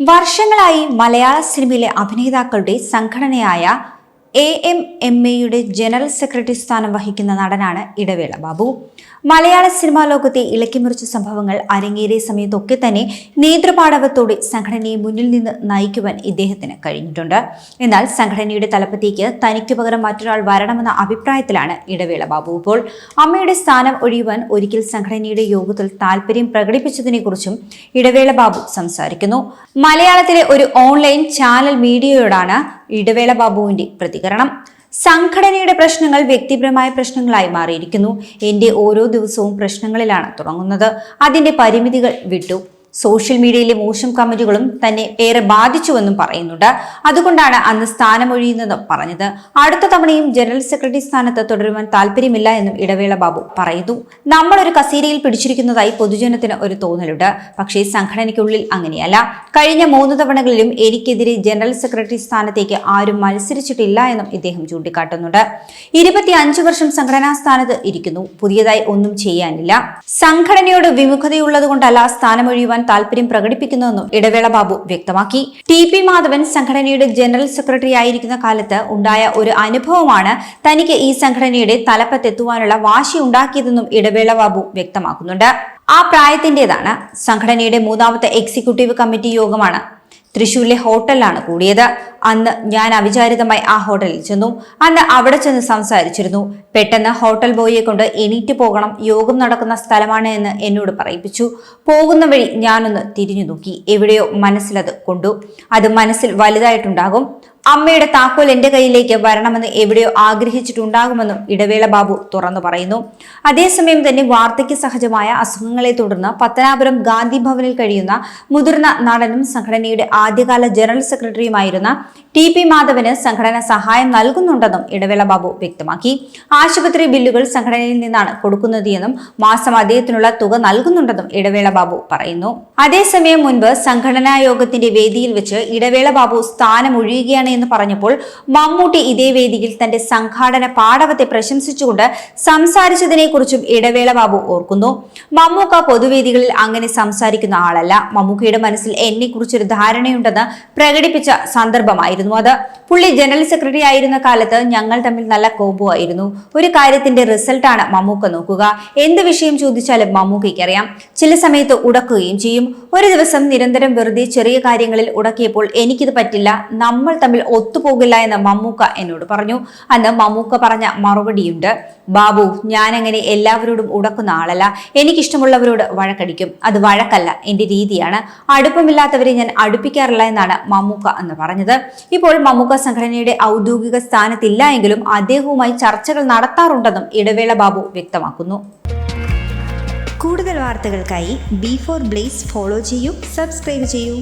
വർഷങ്ങളായി മലയാള സിനിമയിലെ അഭിനേതാക്കളുടെ സംഘടനയായ എ എം എം എയുടെ ജനറൽ സെക്രട്ടറി സ്ഥാനം വഹിക്കുന്ന നടനാണ് ഇടവേള ബാബു. മലയാള സിനിമാ ലോകത്തെ ഇളക്കിമറിച്ച സംഭവങ്ങൾ അരങ്ങേറിയ സമയത്തൊക്കെ തന്നെ നേതൃപാടവത്തോടെ സംഘടനയെ മുന്നിൽ നിന്ന് നയിക്കുവാൻ ഇദ്ദേഹത്തിന് കഴിഞ്ഞിട്ടുണ്ട്. എന്നാൽ സംഘടനയുടെ തലപ്പത്തേക്ക് തനിക്ക് പകരം മറ്റൊരാൾ വരണമെന്ന അഭിപ്രായത്തിലാണ് ഇടവേള ബാബു ഇപ്പോൾ. അമ്മയുടെ സ്ഥാനം ഒഴിയുവാൻ ഒരിക്കൽ സംഘടനയുടെ യോഗത്തിൽ താല്പര്യം പ്രകടിപ്പിച്ചതിനെക്കുറിച്ചും ഇടവേള ബാബു സംസാരിക്കുന്നു. മലയാളത്തിലെ ഒരു ഓൺലൈൻ ചാനൽ മീഡിയയോടാണ് ഇടവേള ബാബുവിന്റെ പ്രതികരണം. സംഘടനയുടെ പ്രശ്നങ്ങൾ വ്യക്തിപരമായ പ്രശ്നങ്ങളായി മാറിയിരിക്കുന്നു. എന്റെ ഓരോ ദിവസവും പ്രശ്നങ്ങളിലാണ് തുടങ്ങുന്നത്. അതിന്റെ പരിമിതികൾ വിട്ടു. സോഷ്യൽ മീഡിയയിലെ മോശം കമന്റുകളും തന്നെ ഏറെ ബാധിച്ചുവെന്നും പറയുന്നുണ്ട്. അതുകൊണ്ടാണ് അന്ന് സ്ഥാനമൊഴിയുന്നതും പറഞ്ഞത്. അടുത്ത തവണയും ജനറൽ സെക്രട്ടറി സ്ഥാനത്ത് തുടരുവാൻ താല്പര്യമില്ല എന്നും ഇടവേള ബാബു പറയുന്നു. നമ്മൾ ഒരു കസേരയിൽ പിടിച്ചിരിക്കുന്നതായി പൊതുജനത്തിന് ഒരു തോന്നലുണ്ട്. പക്ഷേ സംഘടനയ്ക്കുള്ളിൽ അങ്ങനെയല്ല. കഴിഞ്ഞ മൂന്ന് തവണകളിലും എനിക്കെതിരെ ജനറൽ സെക്രട്ടറി സ്ഥാനത്തേക്ക് ആരും മത്സരിച്ചിട്ടില്ല എന്നും ഇദ്ദേഹം ചൂണ്ടിക്കാട്ടുന്നുണ്ട്. ഇരുപത്തി അഞ്ച് വർഷം സംഘടനാ സ്ഥാനത്ത് ഇരിക്കുന്നു. പുതിയതായി ഒന്നും ചെയ്യാനില്ല. സംഘടനയോട് വിമുഖതയുള്ളത് കൊണ്ടല്ല സ്ഥാനമൊഴിയുവാൻ താല്പര്യം പ്രകടിപ്പിക്കുന്നുവെന്നും ഇടവേള ബാബു വ്യക്തമാക്കി. ടി പി മാധവൻ സംഘടനയുടെ ജനറൽ സെക്രട്ടറി ആയിരിക്കുന്ന കാലത്ത് ഉണ്ടായ ഒരു അനുഭവമാണ് തനിക്ക് ഈ സംഘടനയുടെ തലപ്പത്തെത്തുവാനുള്ള വാശി ഉണ്ടാക്കിയതെന്നും ഇടവേള ബാബു വ്യക്തമാക്കുന്നുണ്ട്. ആ പ്രായത്തിന്റേതാണ് സംഘടനയുടെ മൂന്നാമത്തെ എക്സിക്യൂട്ടീവ് കമ്മിറ്റി യോഗമാണ് തൃശൂരിലെ ഹോട്ടലിലാണ് കൂടിയത്. അന്ന് ഞാൻ അവിചാരിതമായി ആ ഹോട്ടലിൽ ചെന്നു. അന്ന് അവിടെ ചെന്ന് സംസാരിച്ചിരുന്നു. പെട്ടെന്ന് ഹോട്ടൽ ബോയിയെ കൊണ്ട് എണീറ്റ് പോകണം. യോഗം നടക്കുന്ന സ്ഥലമാണ് എന്ന് എന്നോട് പറയിപ്പിച്ചു. പോകുന്ന വഴി ഞാനൊന്ന് തിരിഞ്ഞു നോക്കി. എവിടെയോ മനസ്സിലത് കൊണ്ടു. അത് മനസ്സിൽ വലുതായിട്ടുണ്ടാകും. അമ്മയുടെ താക്കോൽ എന്റെ കയ്യിലേക്ക് വരണമെന്ന് എവിടെയോ ആഗ്രഹിച്ചിട്ടുണ്ടാകുമെന്നും ഇടവേള ബാബു തുറന്നു പറയുന്നു. അതേസമയം തന്നെ വാർദ്ധക്യ സഹജമായ അസുഖങ്ങളെ തുടർന്ന് പത്തനാപുരം ഗാന്ധി ഭവനിൽ കഴിയുന്ന മുതിർന്ന നടനും സംഘടനയുടെ ആദ്യകാല ജനറൽ സെക്രട്ടറിയുമായിരുന്ന ടി പി മാധവന് സംഘടന സഹായം നൽകുന്നുണ്ടെന്നും ഇടവേള ബാബു വ്യക്തമാക്കി. ആശുപത്രി ബില്ലുകൾ സംഘടനയിൽ നിന്നാണ് കൊടുക്കുന്നത് എന്നും മാസം അദ്ദേഹത്തിനുള്ള തുക നൽകുന്നുണ്ടെന്നും ഇടവേള ബാബു പറയുന്നു. അതേസമയം മുൻപ് സംഘടനാ യോഗത്തിന്റെ വേദിയിൽ വെച്ച് ഇടവേള ബാബു സ്ഥാനം ഒഴിയുകയാണ് എന്ന് പറഞ്ഞപ്പോൾ മമ്മൂട്ടി ഇതേ വേദിയിൽ തന്റെ സംഘാടന പാടവത്തെ പ്രശംസിച്ചുകൊണ്ട് സംസാരിച്ചതിനെ കുറിച്ചും ഇടവേള ബാബു ഓർക്കുന്നു. മമ്മൂക്ക പൊതുവേദികളിൽ അങ്ങനെ സംസാരിക്കുന്ന ആളല്ല. മമ്മൂക്കയുടെ മനസ്സിൽ എന്നെ കുറിച്ചൊരു ധാരണയുണ്ടെന്ന് പ്രകടിപ്പിച്ച സന്ദർഭമായിരുന്നു അത്. പുള്ളി ജനറൽ സെക്രട്ടറി ആയിരുന്ന കാലത്ത് ഞങ്ങൾ തമ്മിൽ നല്ല കോമ്പോ ഒരു കാര്യത്തിന്റെ റിസൾട്ടാണ് മമ്മൂക്ക നോക്കുക. എന്ത് വിഷയം ചോദിച്ചാലും മമ്മൂക്കയ്ക്ക് അറിയാം. ചില സമയത്ത് ഉടക്കുകയും ചെയ്യും. ഒരു ദിവസം നിരന്തരം വെറുതെ ചെറിയ കാര്യങ്ങളിൽ ഉടക്കിയപ്പോൾ എനിക്കിത് പറ്റില്ല. നമ്മൾ തമ്മിൽ ഒത്തുപോകില്ല എന്ന് മമ്മൂക്ക എന്നോട് പറഞ്ഞു. അന്ന് മമ്മൂക്ക പറഞ്ഞ മറുപടിയുണ്ട്. ബാബു ഞാനങ്ങനെ എല്ലാവരോടും ഉടക്കുന്ന ആളല്ല. എനിക്കിഷ്ടമുള്ളവരോട് വഴക്കടിക്കും. അത് വഴക്കല്ല എന്റെ രീതിയാണ്. അടുപ്പമില്ലാത്തവരെ ഞാൻ അടുപ്പിക്കാറില്ല എന്നാണ് മമ്മൂക്ക എന്ന് പറഞ്ഞത്. ഇപ്പോൾ മമ്മൂക്ക സംഘടനയുടെ ഔദ്യോഗിക സ്ഥാനത്തില്ല എങ്കിലും അദ്ദേഹവുമായി ചർച്ചകൾ നടത്താറുണ്ടെന്നും ഇടവേള ബാബു വ്യക്തമാക്കുന്നു. കൂടുതൽ വാർത്തകൾക്കായി ബി ഫോർ ബ്ലേസ് ഫോളോ ചെയ്യൂ സബ്സ്ക്രൈബ് ചെയ്യൂ.